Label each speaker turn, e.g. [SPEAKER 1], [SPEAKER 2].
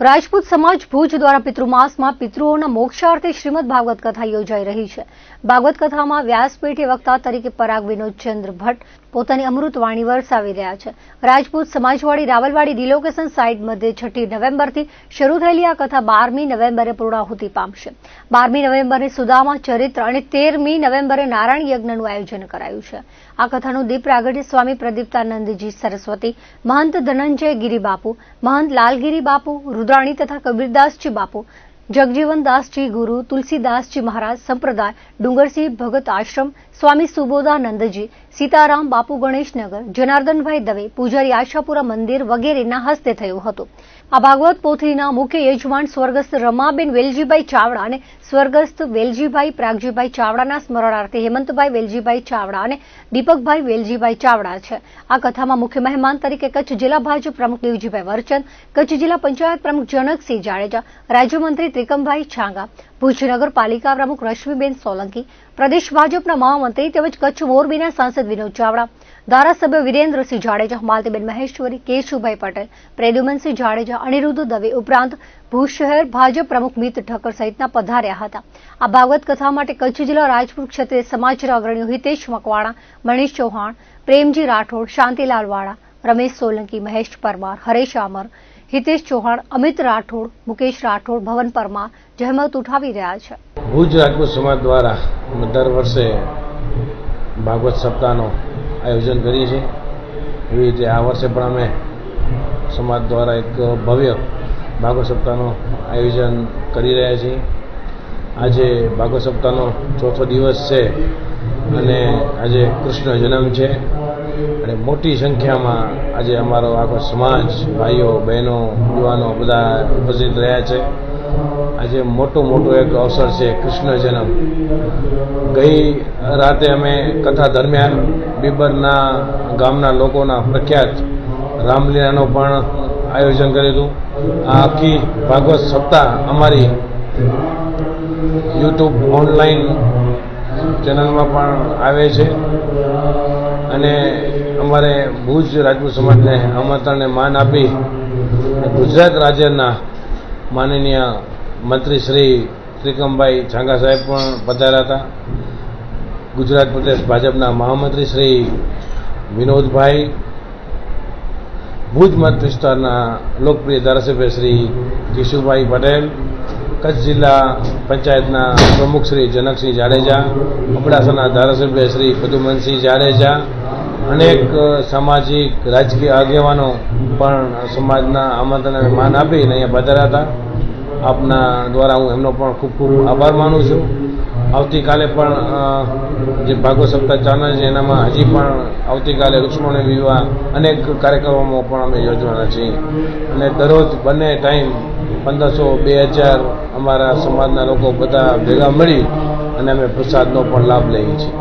[SPEAKER 1] રાજપૂત સમાજ ભુજ દ્વારા પિતૃમાસમાં પિતૃઓના મોક્ષાર્થે શ્રીમદ ભાગવત કથા યોજાઈ રહી છે. ભાગવત કથામાં વ્યાસપીઠે વક્તા તરીકે પરાગ વિનોદચંદ્ર ભટ્ટ પોતાની અમૃતવાણી વરસાવી રહ્યા છે. રાજપૂત સમાજવાડી રાવલવાડી રિલોકેશન સાઇટ મધ્યે છઠ્ઠી નવેમ્બરથી શરૂ થયેલી આ કથા બારમી નવેમ્બરે પૂર્ણાહુતિ પામશે. બારમી નવેમ્બરે સુદામા, ચરિત્ર અને તેરમી નવેમ્બરે નારાયણ યજ્ઞનું આયોજન કરાયું છે. આ કથાનું દીપ પ્રાગટ્ય સ્વામી પ્રદીપ્તાનંદજી સરસ્વતી, મહંત ધનંજય ગિરિબાપુ, મહંત લાલગીરી બાપુ રુદ્રાણી તથા કબીરદાસજી બાપુ જગજીવનદાસજી ગુરુ તુલસીદાસજી મહારાજ સંપ્રદાય ડુંગરસિંહ ભગત આશ્રમ સ્વામી સુબોધાનંદજી, સીતારામ, બાપુ ગણેશનગર, જનાર્દનભાઈ દવે, પૂજારી આશાપુરા મંદિર વગેરેના હસ્તે થયું હતું. આ ભાગવત પોથીના મુખ્ય યજમાન સ્વર્ગસ્થ રમાબેન વેલજીભાઈ ચાવડા અને સ્વર્ગસ્થ વેલજીભાઈ પ્રાગજીભાઈ ચાવડાના સ્મરણાર્થે હેમંતભાઈ વેલજીભાઈ ચાવડા અને દીપકભાઈ વેલજીભાઈ ચાવડા છે. આ કથામાં મુખ્ય મહેમાન તરીકે કચ્છ જિલ્લા ભાજપ પ્રમુખ દેવજીભાઈ વરચંદ કચ્છ જિલ્લા પંચાયત પ્રમુખ જનકસિંહ જાડેજા, રાજ્યમંત્રી ત્રિકમભાઈ છાંગા, ભુજ નગરપાલિકા પ્રમુખ રશ્મિબેન સોલંકી, પ્રદેશ ભાજપના મહામંત્રી તેમજ કચ્છ મોરબીના સાંસદ વિનોદ ચાવડા, ધારાસભ્ય વિરેન્દ્રસિંહ જાડેજા, માલતીબેન મહેશ્વરી, કેશુભાઈ પટેલ, પ્રદ્યુમનસિંહ જાડેજા, અનિરુદ્ધ દવે ઉપરાંત ભુજ ભાજપ પ્રમુખ મિત ઠક્કર સહિતના પધાર્યા હતા. આ ભાગવત કથા માટે કચ્છ જિલ્લા રાજપૂત ક્ષેત્રે સમાજના અગ્રણીઓ હિતેશ મકવાણા, મનીષ ચૌહાણ, પ્રેમજી રાઠોડ, શાંતિલાલ વાળા, રમેશ સોલંકી, મહેશ પરમાર, હરેશ આમર, હિતેશ ચૌહાણ, અમિત રાઠોડ, મુકેશ રાઠોડ, ભવન પરમાર, જહેમત ઉઠાવી રહ્યા છે.
[SPEAKER 2] ભુજ રાજપૂત સમાજ દ્વારા દર વર્ષે ભાગવત સપ્તાહનું આયોજન કરીએ છીએ. એવી રીતે આ વર્ષે પણ અમે સમાજ દ્વારા એક ભવ્ય ભાગવત સપ્તાહનું આયોજન કરી રહ્યા છીએ. આજે ભાગવત સપ્તાહનો ચોથો દિવસ છે અને આજે કૃષ્ણ જન્મ છે અને મોટી સંખ્યામાં આજે અમારો આખો સમાજ, ભાઈઓ, બહેનો, યુવાનો બધા ઉપસ્થિત રહ્યા છે. આજે મોટું મોટું એક અવસર છે કૃષ્ણ જન્મ ગઈ રાતે અમે કથા દરમિયાન બીબરના ગામના લોકોના પ્રખ્યાત રામલીલાનું પણ આયોજન કર્યું હતું. આ આખી ભાગવત સપ્તાહ અમારી યુટ્યુબ ઓનલાઈન ચેનલમાં પણ આવે છે. અને અમારે ભુજ રાજપૂત સમાજને આમંત્રણને માન આપી ગુજરાત રાજ્યના માનનીય મંત્રી શ્રી ત્રિકમભાઈ છાંગા સાહેબ પણ પધાર્યા હતા. ગુજરાત પ્રદેશ ભાજપના મહામંત્રી શ્રી વિનોદભાઈ, ભુજ મત વિસ્તારના લોકપ્રિય ધારાસભ્ય શ્રી કેશુભાઈ પટેલ, કચ્છ જિલ્લા પંચાયતના પ્રમુખ શ્રી જનકસિંહ જાડેજા, અબડાસાના ધારાસભ્ય શ્રી પદુમનસિંહ જાડેજા, અનેક સામાજિક રાજકીય આગેવાનો પણ સમાજના આમંત્રણને માન આપીને અહીંયા પધાર્યા હતા. આપના દ્વારા હું એમનો પણ ખૂબ ખૂબ આભાર માનું છું. આવતીકાલે પણ જે ભાગો સપ્તાહ ચાલે છે, એનામાં હજી પણ આવતીકાલે લક્ષ્મણ વિવાહ અનેક કાર્યક્રમો પણ અમે યોજવાના છીએ. અને દરરોજ બંને ટાઈમ પંદરસો બે હજાર અમારા સમાજના લોકો બધા ભેગા મળી અને અમે પ્રસાદનો પણ લાભ લઈએ છીએ.